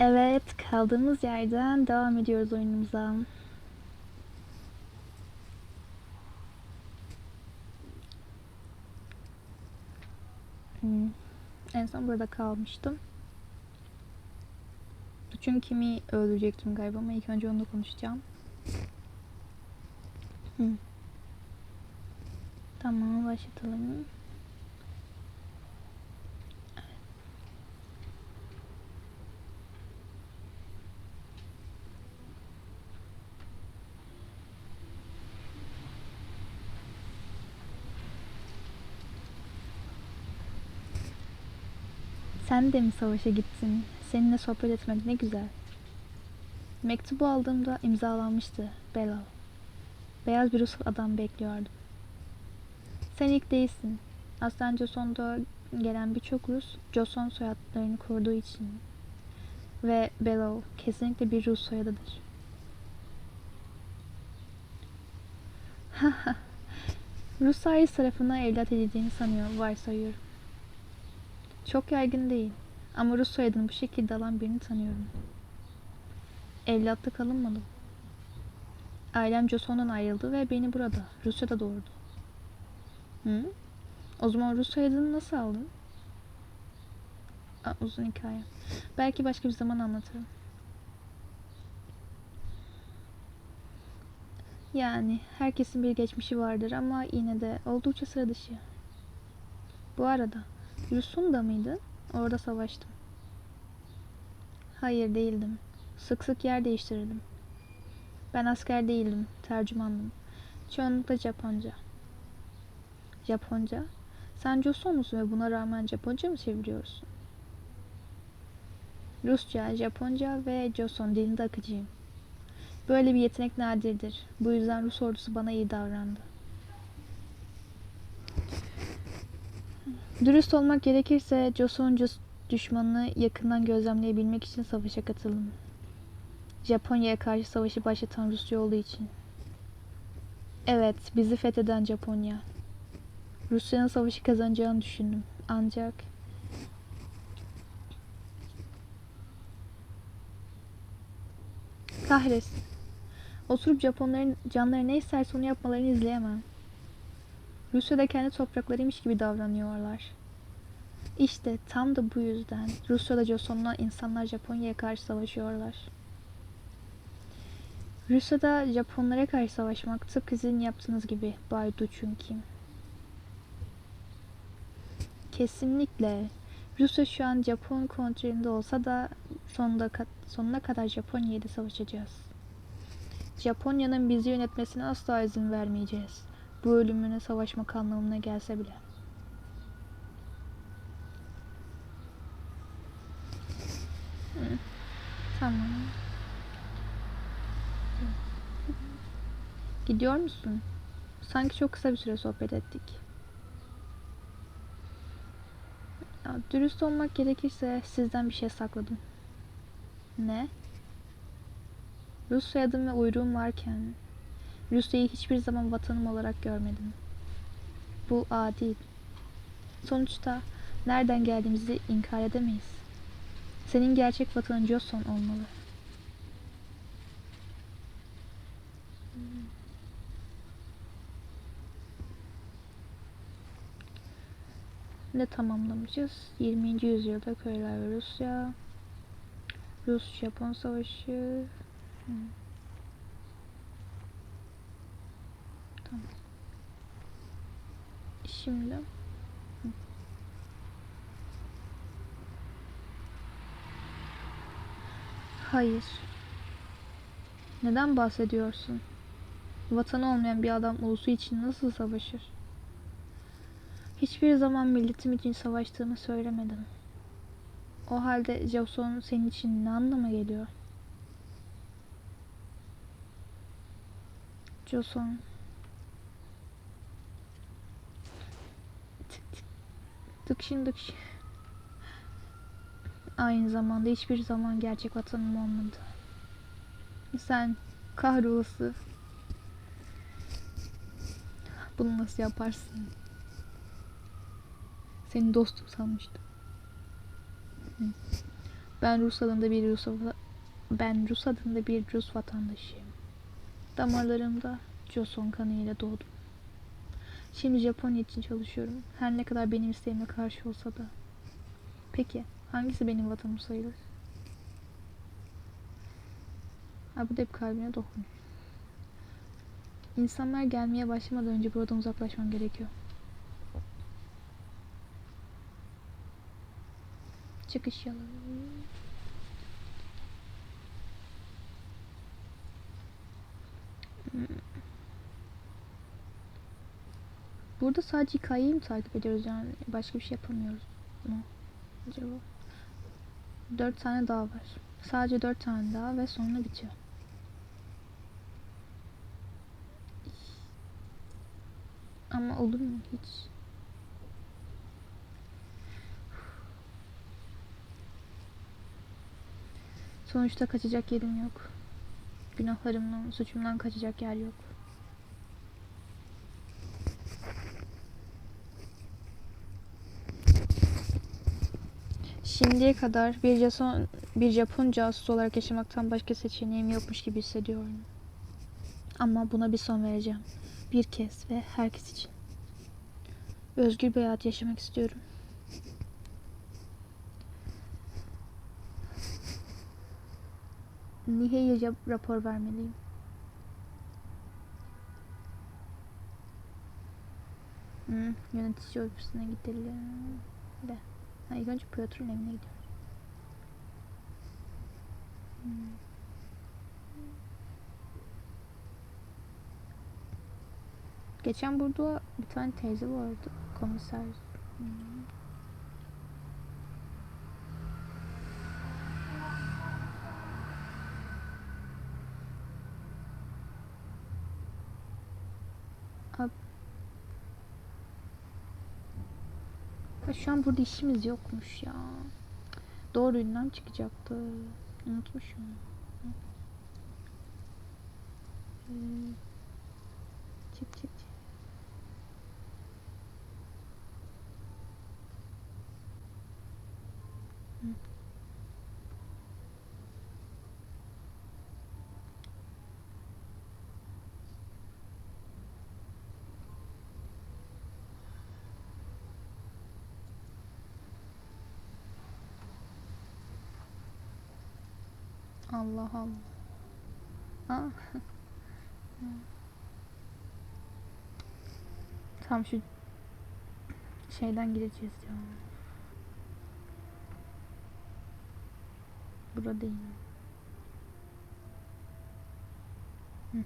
Evet, kaldığımız yerden devam ediyoruz oyunumuza. Hmm, En son burada kalmıştım. Suçun kimi öldürecektim galiba ama ilk önce onunla konuşacağım. Hmm. Tamam, başlatalım. Sen de mi savaşa gittin? Seninle sohbet etmek ne güzel. Mektubu aldığımda imzalanmıştı Belal. Beyaz bir Rus adam bekliyordum. Sen ilk değilsin. Aslen Joson'da gelen birçok Rus, Joson soyadlarını koruduğu için. Ve Belal kesinlikle bir Rus soyadıdır. Rus ailesi tarafından evlat edildiğini sanıyor, varsayıyorum. Çok yaygın değil. Ama Rus soyadını bu şekilde alan birini tanıyorum. Evlatlık alınmadım. Ailem Joson'dan ayrıldı ve beni burada, Rusya'da doğurdu. Hı? O zaman Rus soyadını nasıl aldın? Aa, uzun hikaye. Belki başka bir zaman anlatırım. Yani herkesin bir geçmişi vardır ama yine de oldukça sıra dışı. Bu arada Rus'un da mıydı? Orada savaştım. Hayır değildim. Sık sık yer değiştirirdim. Ben asker değildim, tercümandım. Çoğunlukla Japonca. Japonca? Sen Joson musun ve buna rağmen Japonca mı çeviriyorsun? Rusça, Japonca ve Joson dilinde akıcıyım. Böyle bir yetenek nadirdir. Bu yüzden Rus ordusu bana iyi davrandı. Dürüst olmak gerekirse Joseon düşmanını yakından gözlemleyebilmek için savaşa katıldım. Japonya'ya karşı savaşı başlatan Rusya olduğu için. Evet, bizi fetheden Japonya. Rusya'nın savaşı kazanacağını düşündüm. Ancak kahretsin. Oturup Japonların canları ne isterse onu yapmalarını izleyemem. Rusya'da kendi topraklarıymış gibi davranıyorlar. İşte tam da bu yüzden Rusya'da Joson'la insanlar Japonya'ya karşı savaşıyorlar. Rusya'da Japonlara karşı savaşmak tıpkı sizin yaptığınız gibi Bay Duchun Kim. Kesinlikle. Rusya şu an Japon kontrolünde olsa da sonunda, sonuna kadar Japonya'ya da savaşacağız. Japonya'nın bizi yönetmesine asla izin vermeyeceğiz. Bu ölümüne savaşmak anlamına gelse bile. Tamam. Gidiyor musun? Sanki çok kısa bir süre sohbet ettik. Ya, dürüst olmak gerekirse sizden bir şey sakladım. Ne? Rus soyadım ve uyruğum varken Rusya'yı hiçbir zaman vatanım olarak görmedim. Bu adil. Sonuçta nereden geldiğimizi inkar edemeyiz. Senin gerçek vatanın Joson olmalı. Ne tamamlamışız? 20. yüzyılda köyler ve Rusya. Rus-Japon savaşı. Hı. Şimdi. Hayır. Neden bahsediyorsun? Vatanı olmayan bir adam ulusu için nasıl savaşır? Hiçbir zaman milletim için savaştığımı söylemedim. O halde Jason senin için ne anlama geliyor? Jason. Dıkşın dıkşın. Aynı zamanda hiçbir zaman gerçek vatanım olmadı. Sen kahrolası. Bunu nasıl yaparsın? Seni dostum sanmıştım. Ben Rus adında bir Rus ben Rus adında bir Rus vatandaşıyım. Damarlarımda Joseon kanıyla doğdum. Şimdi Japonya için çalışıyorum. Her ne kadar benim isteğime karşı olsa da. Peki hangisi benim vatanım sayılır? Ha bu da hep kalbine dokunuyor. İnsanlar gelmeye başlamadan önce buradan uzaklaşmam gerekiyor. Çıkış yolu. Burada sadece hikayeyi mi takip ediyoruz yani başka bir şey yapamıyoruz mu acaba? Dört tane daha var. Sadece dört tane daha ve sonra bitiyor. Ama olur mu hiç? Sonuçta kaçacak yerim yok. Günahlarımdan, suçumdan kaçacak yer yok. Şimdiye kadar bir Japon, bir Japon casusu olarak yaşamaktan başka seçeneğim yokmuş gibi hissediyorum. Ama buna bir son vereceğim. Bir kez ve herkes için. Özgür bir hayat yaşamak istiyorum. Nihayet rapor vermeliyim. Hmm, yönetici ofisine gidelim. De. Ha, ilk önce Piotr'un evine gidiyoruz. Hmm. Geçen burada bir tane teyze vardı. Komiser. Hmm. Ab- Ha, şu an burada işimiz yokmuş ya. Doğru ünlem çıkacaktı. Unutmuşum. Çık çık Allah Allah. Tam şu şeyden gideceğiz ya. Burada değil. Hı.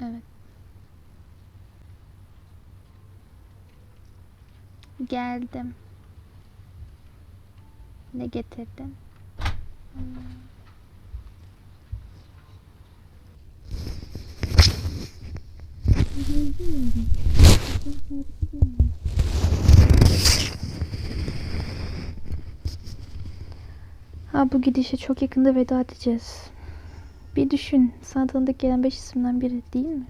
Evet. Geldim. Ne getirdin? Ha bu gidişe çok yakında veda edeceğiz. Bir düşün. Sana tanıdık gelen beş isimden biri değil mi?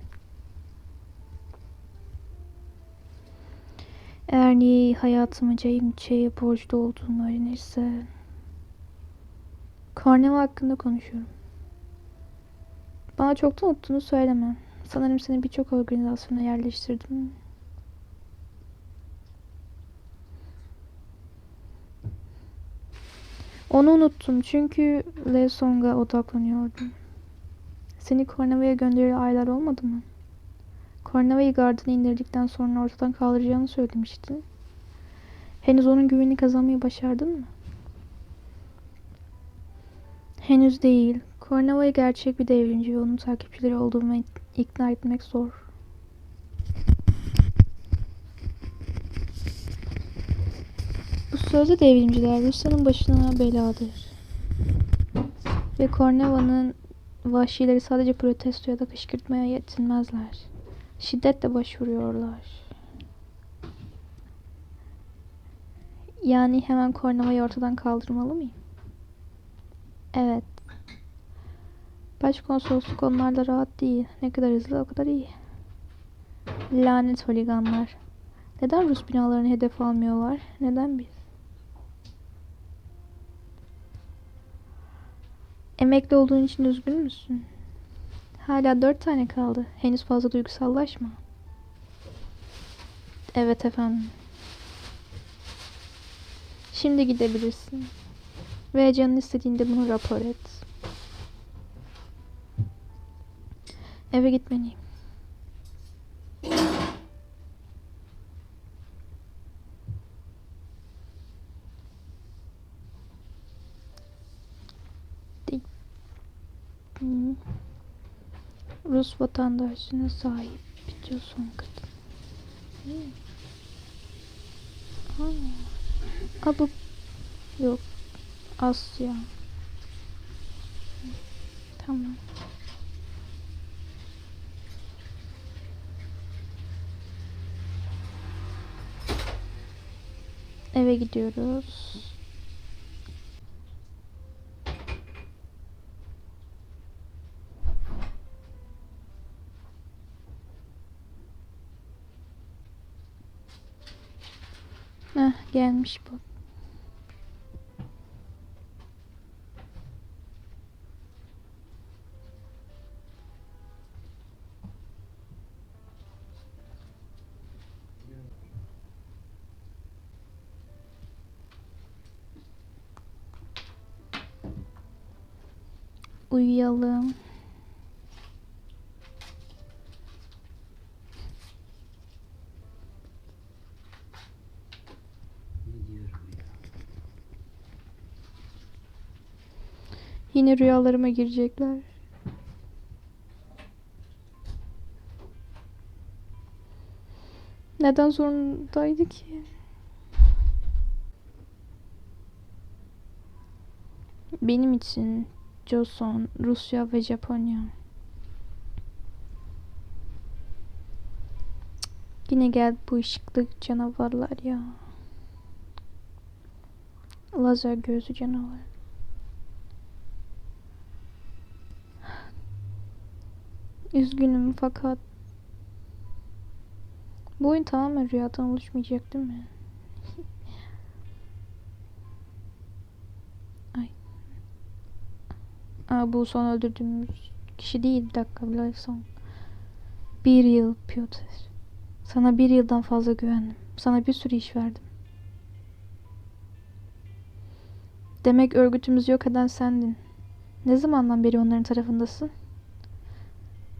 Eğer niye hayatımı James borçlu olduğumu öğrenirse... Karneva hakkında konuşuyorum. Bana çoktan unuttuğunu söyleme. Sanırım seni birçok organizasyona yerleştirdim. Onu unuttum çünkü Lesong'a odaklanıyordum. Seni Kornava'ya gönderili aylar olmadı mı? Kornava'yı gardına indirdikten sonra ortadan kaldıracağını söylemiştin. Henüz onun güvenini kazanmayı başardın mı? Henüz değil. Kornava'yı gerçek bir devrimci ve onun takipçileri olduğumu ikna etmek zor. Bu sözde devrimciler Rusya'nın başına beladır. Ve Kornava'nın vahşileri sadece protesto ya da kışkırtmaya yetinmezler. Şiddetle başvuruyorlar. Yani hemen Kornava'yı ortadan kaldırmalı mıyım? Evet. Başkonsolosluk onlarla rahat değil. Ne kadar hızlı o kadar iyi. Lanet holiganlar. Neden Rus binalarını hedef almıyorlar? Neden biz? Emekli olduğun için üzgün müsün? Hala dört tane kaldı. Henüz fazla duygusallaşma. Evet efendim. Şimdi gidebilirsin. Ve canın istediğinde bunu rapor et. Eve gitmeliyim. Değil. Hmm. Rus vatandaşlığına sahip bir son kadın. Aa. Yok. Asya. Tamam. Eve gidiyoruz. Gelmiş bu. Uyuyalım. Yine rüyalarıma girecekler. Neden zorundaydı ki? Benim için Joseon, Rusya ve Japonya. Yine geldi bu ışıklı canavarlar ya. Lazer gözü canavar. Üzgünüm fakat bu oyun tamamen rüyadan oluşmayacak değil mi? Ay. Aa, bu son öldürdüğümüz kişi değil. Bir dakika bir son. Bir yıl Piotr. Sana bir yıldan fazla güvendim. Sana bir sürü iş verdim. Demek örgütümüzü yok eden sendin. Ne zamandan beri onların tarafındasın?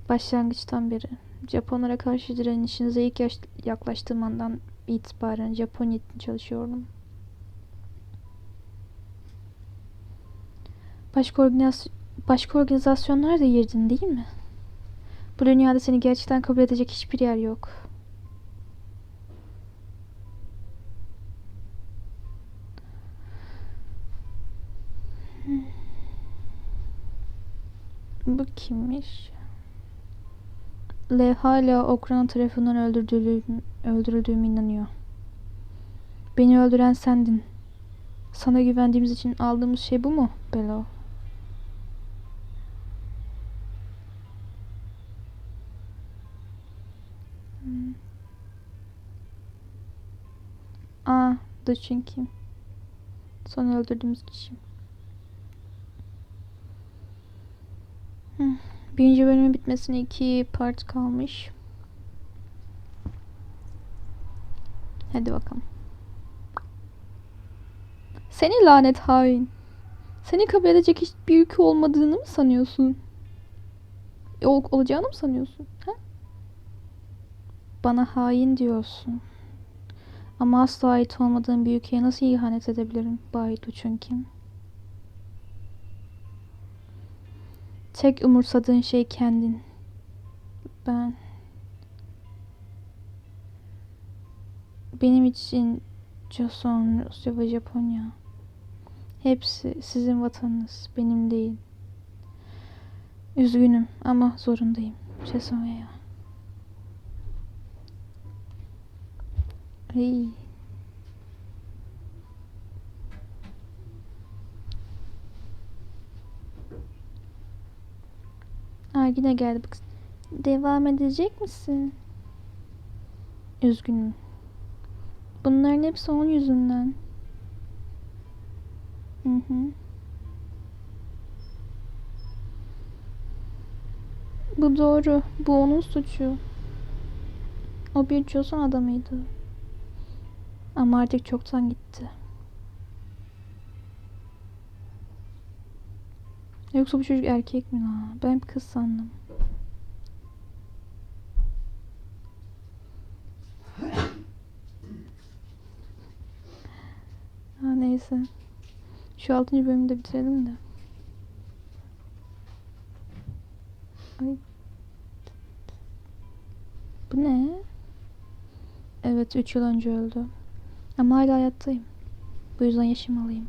Başlangıçtan beri. Japonlara karşı direnişinize ilk yaş- yaklaştığım andan itibaren Japonya için çalışıyordum. Başka, organiz- başka organizasyonlar da girdin değil mi? Bu dünyada seni gerçekten kabul edecek hiçbir yer yok. Bu kimmiş? Lev hala Okran tarafından öldürüldüğüm, öldürüldüğüme inanıyor. Beni öldüren sendin. Sana güvendiğimiz için aldığımız şey bu mu Belo? Hmm. Aa, Dutchin kim? Son öldürdüğümüz kişi. Hmm. Birinci bölümün bitmesine iki part kalmış. Hadi bakalım. Seni lanet hain. Seni kabul edecek hiçbir ülke olmadığını mı sanıyorsun? Ol, olacağını mı sanıyorsun? Ha? Bana hain diyorsun. Ama asla ait olmadığım bir ülkeye nasıl ihanet edebilirim? Bay Duchunkin. Tek umursadığın şey kendin. Ben... Benim için Joseon, Rusya ve Japonya. Hepsi sizin vatanınız, benim değil. Üzgünüm ama zorundayım. Cesonya. Hey. Ha yine geldi. Bak. Devam edecek misin? Üzgünüm. Bunların hepsi onun yüzünden. Hı hı. Bu doğru. Bu onun suçu. O bir Joseon adamıydı. Ama artık çoktan gitti. Yoksa bu çocuk erkek mi la? Ben kız sandım. Ha neyse. Şu altıncı bölümü de bitirelim de. Ay. Bu ne? Evet 3 yıl önce öldü. Ama hala hayattayım. Bu yüzden yaşamalıyım.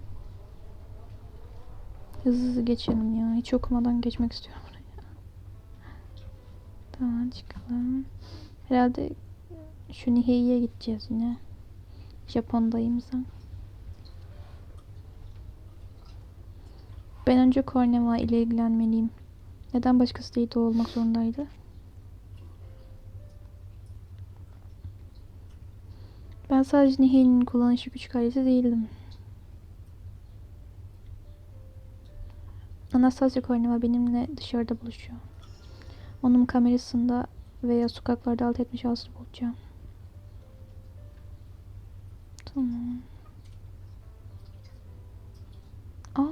Hızlı hızlı geçelim ya. Hiç okumadan geçmek istiyorum buraya. Tamam çıkalım. Herhalde şu Nihei'ye gideceğiz yine. Japon dayımıza. Ben önce Korneva ile ilgilenmeliyim. Neden başkası değil de olmak zorundaydı? Ben sadece Nihei'nin kullanışı küçük ailesi değildim. Anastasia Korneva benimle dışarıda buluşuyor. Onun kamerasında veya sokaklarda alt etmiş şansını bulacağım. Tamam. Aa.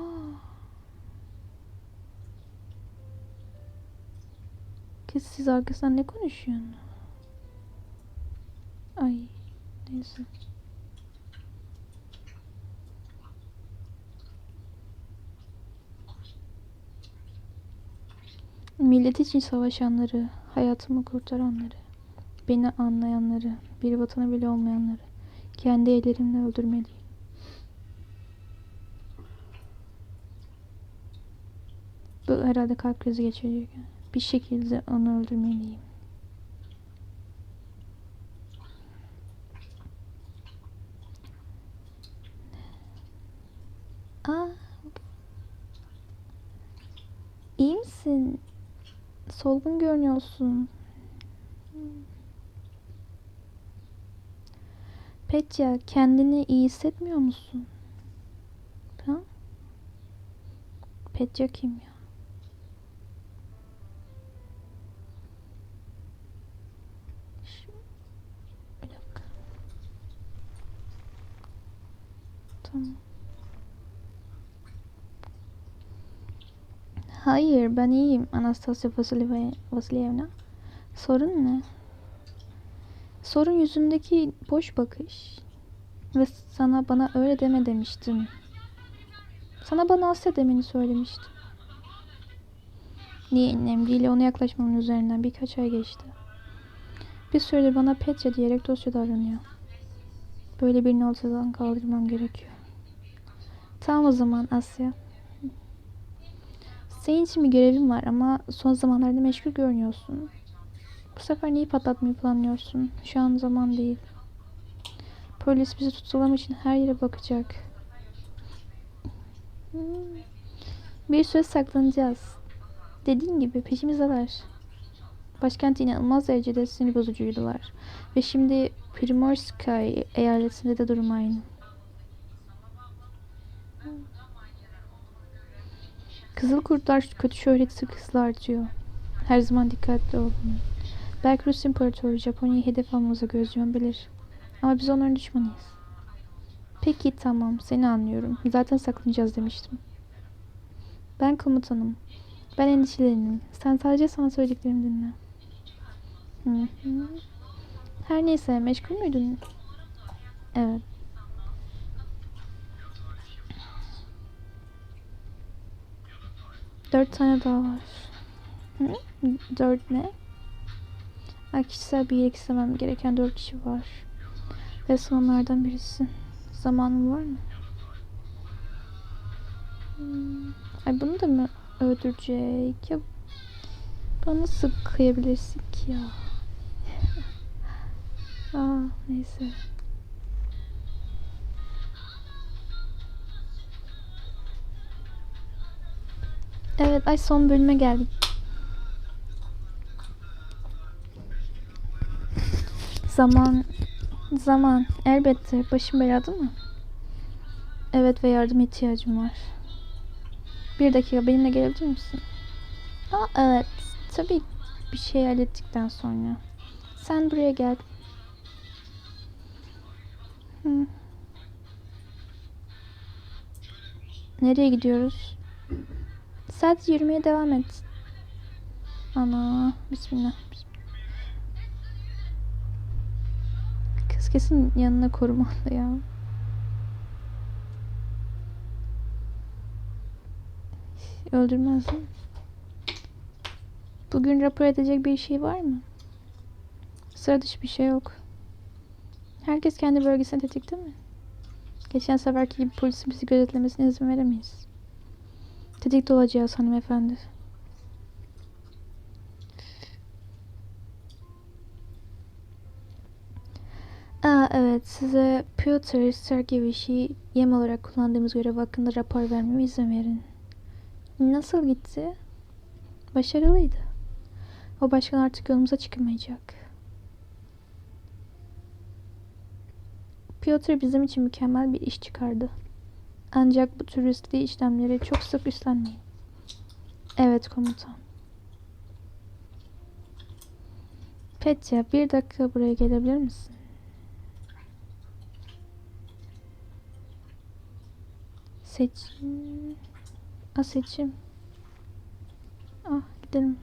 Kız siz arkasından ne konuşuyorsun? Ay neyse. Millet için savaşanları, hayatımı kurtaranları, beni anlayanları, bir vatanı bile olmayanları kendi ellerimle öldürmeliyim. Bu herhalde kalp krizi geçiriyor. Bir şekilde onu öldürmeliyim. Aa. İyi misin? Solgun görünüyorsun. Petya, kendini iyi hissetmiyor musun? Ha? Petya kim ya? Tamam. Hayır, ben iyiyim Anastasia Vasilievna. Sorun ne? Sorun yüzündeki boş bakış. Ve sana bana öyle deme demiştim. Sana bana Asya demeni söylemiştim. Niye Emre ona yaklaşmamın üzerinden birkaç ay geçti. Bir süredir bana Petya diyerek dostça davranıyor. Böyle birini ortadan kaldırmam gerekiyor. Tamam o zaman Asya. Senin için bir görevim var ama son zamanlarda meşgul görünüyorsun. Bu sefer neyi patlatmayı planlıyorsun? Şu an zaman değil. Polis bizi tutulam için her yere bakacak. Hmm. Bir süre saklanacağız. Dediğin gibi peşimizdeler. Başkent inanılmaz derecede sinir bozucuydular. Ve şimdi Primorskaya eyaletinde de durum aynı. Kızıl kurtlar kötü şöhreti hızla artıyor. Her zaman dikkatli olun. Belki Rus İmparatoru Japonya'yı hedef almamıza göz yumabilir. Ama biz onların düşmanıyız. Peki tamam seni anlıyorum. Zaten saklanacağız demiştim. Ben komutanım. Ben endişelenim. Sen sadece sana söylediklerimi dinle. Hı hı. Her neyse meşgul müydün? Evet. Dört tane daha var. Hı? Dört ne? Ha, kişisel bir iyilik istemem gereken dört kişi var. Ve sen onlardan birisin. Zamanın var mı? Hmm. Ay bunu da mı öldürecek? Ya bana nasıl kıyabilirsin ki ya? Aa neyse. Evet ay son bölüme geldik. Zaman zaman elbette başım belada mı? Evet ve yardım ihtiyacım var. Bir dakika benimle gelebilir misin? Aa evet. Tabii bir şey hallettikten sonra. Sen buraya gel. Hı. Nereye gidiyoruz? Sadece yürümeye devam et. Ana, bismillah. bismillah. Kız kesin yanına korumalı ya. Öldürmez mi? Bugün rapor edecek bir şey var mı? Sıra dışı bir şey yok. Herkes kendi bölgesine tetikte mi? Geçen seferki gibi polisin bizi gözetlemesine izin veremeyiz. Tetikte olacağız hanımefendi. Aa evet size Piotr Sergeyevic'i yem olarak kullandığımız görev hakkında rapor vermeme izin verin. Nasıl gitti? Başarılıydı. O başkan artık yolumuza çıkamayacak. Piotr bizim için mükemmel bir iş çıkardı. Ancak bu tür riskli işlemleri çok sık üstlenmeyin. Evet komutan. Petya bir dakika buraya gelebilir misin? Seçim. A seçim. Ah gidelim.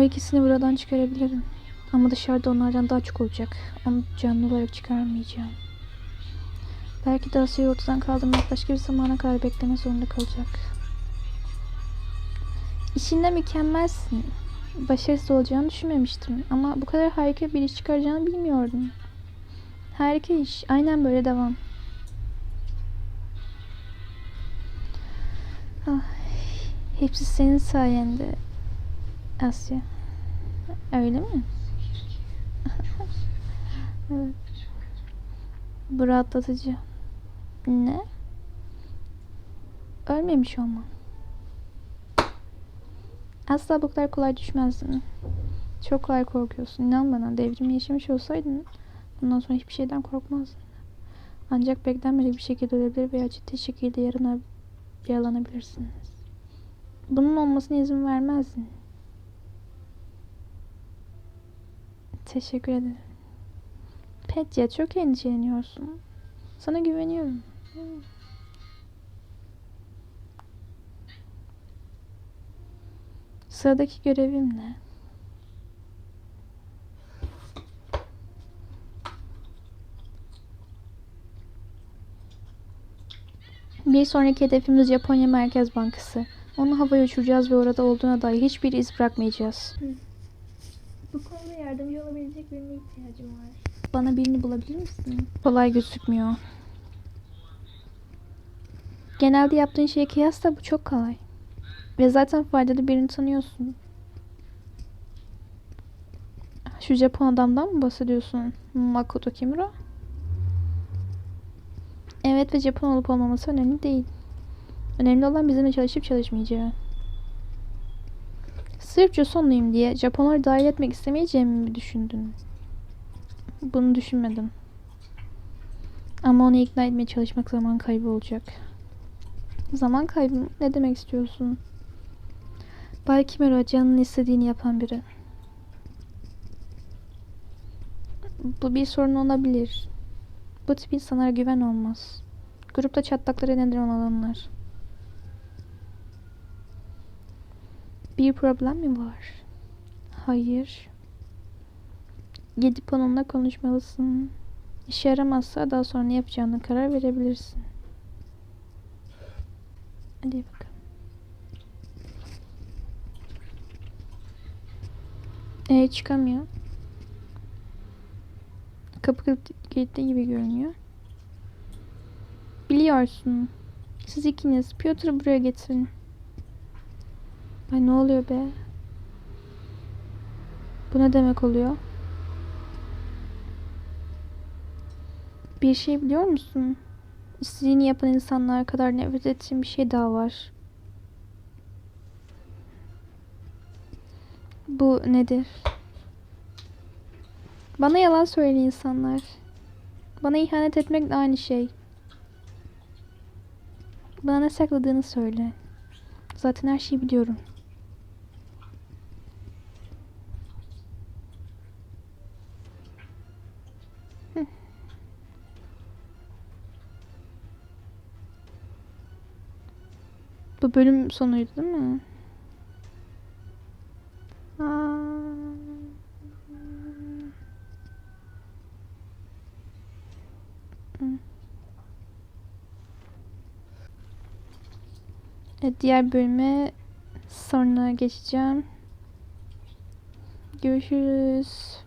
O ikisini buradan çıkarabilirim. Ama dışarıda onlardan daha çok olacak. Onu canlı olarak çıkarmayacağım. Belki de Asya'yı ortadan kaldırmak başka bir zamana kadar bekleme zorunda kalacak. İşinde mükemmelsin. Başarısız olacağını düşünmemiştim. Ama bu kadar harika bir iş çıkaracağını bilmiyordum. Harika iş. Aynen böyle devam. Ah, hepsi senin sayende. Asya. Öyle mi? evet. Bu rahatlatıcı. Ne? Ölmemiş olmam. Asla bu kadar kolay düşmezdin. Çok kolay korkuyorsun. İnan bana devrimi yaşamış olsaydın bundan sonra hiçbir şeyden korkmazdın. Ancak beklenmedik bir şekilde ölebilir veya ciddi şekilde yarına yaralanabilirsiniz. Bunun olmasına izin vermezdin. Teşekkür ederim. Petya çok endişeleniyorsun. Sana güveniyorum. Sıradaki görevim ne? Bir sonraki hedefimiz Japonya Merkez Bankası. Onu havaya uçuracağız ve orada olduğuna dair hiçbir iz bırakmayacağız. Bu konuda yardımcı olabilecek birine ihtiyacım var. Bana birini bulabilir misin? Kolay gözükmüyor. Genelde yaptığın şeye kıyasla bu çok kolay. Ve zaten faydalı birini tanıyorsun. Şu Japon adamdan mı bahsediyorsun? Makoto Kimura? Evet ve Japon olup olmaması önemli değil. Önemli olan bizimle çalışıp çalışmayacağı. Sırf Josonluyum diye Japonları dahil etmek istemeyeceğimi mi düşündün? Bunu düşünmedim. Ama onu ikna etmeye çalışmak zaman kaybı olacak. Zaman kaybı mı? Ne demek istiyorsun? Bay Kimura canının istediğini yapan biri. Bu bir sorun olabilir. Bu tip insanlara güven olmaz. Grupta çatlaklara neden olanlar. Bir problem mi var? Hayır. Gidip onunla konuşmalısın. İşe yaramazsa daha sonra yapacağına karar verebilirsin. Hadi bakalım. Ee, çıkamıyor. Kapı kilitli gibi görünüyor. Biliyorsun. Siz ikiniz Piotr'u buraya getirin. Ay ne oluyor be? Bu ne demek oluyor? Bir şey biliyor musun? istediğini yapan insanlar kadar nefret ettiğim bir şey daha var. Bu nedir? Bana yalan söyleyen insanlar. Bana ihanet etmekle aynı şey. Bana ne sakladığını söyle. Zaten her şeyi biliyorum. Bu bölüm sonuydu değil mi? Evet, diğer bölüme sonra geçeceğim. Görüşürüz.